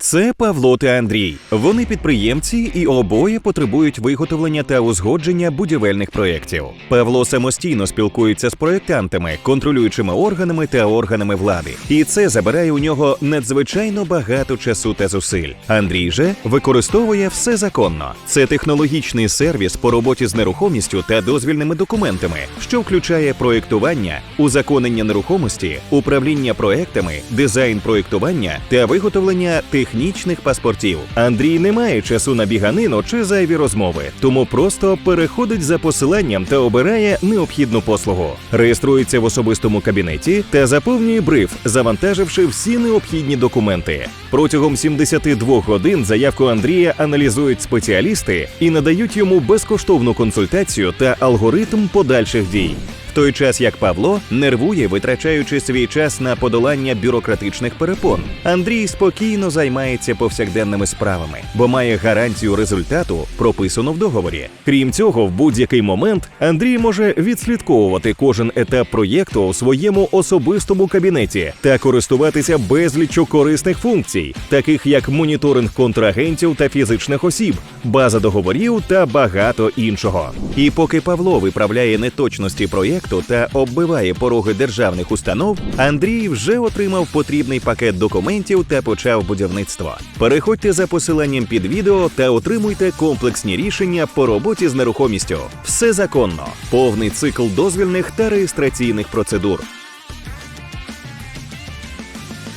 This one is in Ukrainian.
Це Павло та Андрій. Вони підприємці і обоє потребують виготовлення та узгодження будівельних проєктів. Павло самостійно спілкується з проєктантами, контролюючими органами та органами влади, і це забирає у нього надзвичайно багато часу та зусиль. Андрій же використовує все законно. Це технологічний сервіс по роботі з нерухомістю та дозвільними документами, що включає проєктування, узаконення нерухомості, управління проектами, дизайн проєктування та виготовлення технічних паспортів. Андрій не має часу на біганину чи зайві розмови, тому просто переходить за посиланням та обирає необхідну послугу. Реєструється в особистому кабінеті та заповнює бриф, завантаживши всі необхідні документи. Протягом 72 годин заявку Андрія аналізують спеціалісти і надають йому безкоштовну консультацію та алгоритм подальших дій. Той час як Павло нервує, витрачаючи свій час на подолання бюрократичних перепон. Андрій спокійно займається повсякденними справами, бо має гарантію результату, прописану в договорі. Крім цього, в будь-який момент Андрій може відслідковувати кожен етап проєкту у своєму особистому кабінеті та користуватися безліччю корисних функцій, таких як моніторинг контрагентів та фізичних осіб, база договорів та багато іншого. І поки Павло виправляє неточності проєкту та оббиває пороги державних установ, Андрій вже отримав потрібний пакет документів та почав будівництво. Переходьте за посиланням під відео та отримуйте комплексні рішення по роботі з нерухомістю. Все законно, повний цикл дозвільних та реєстраційних процедур.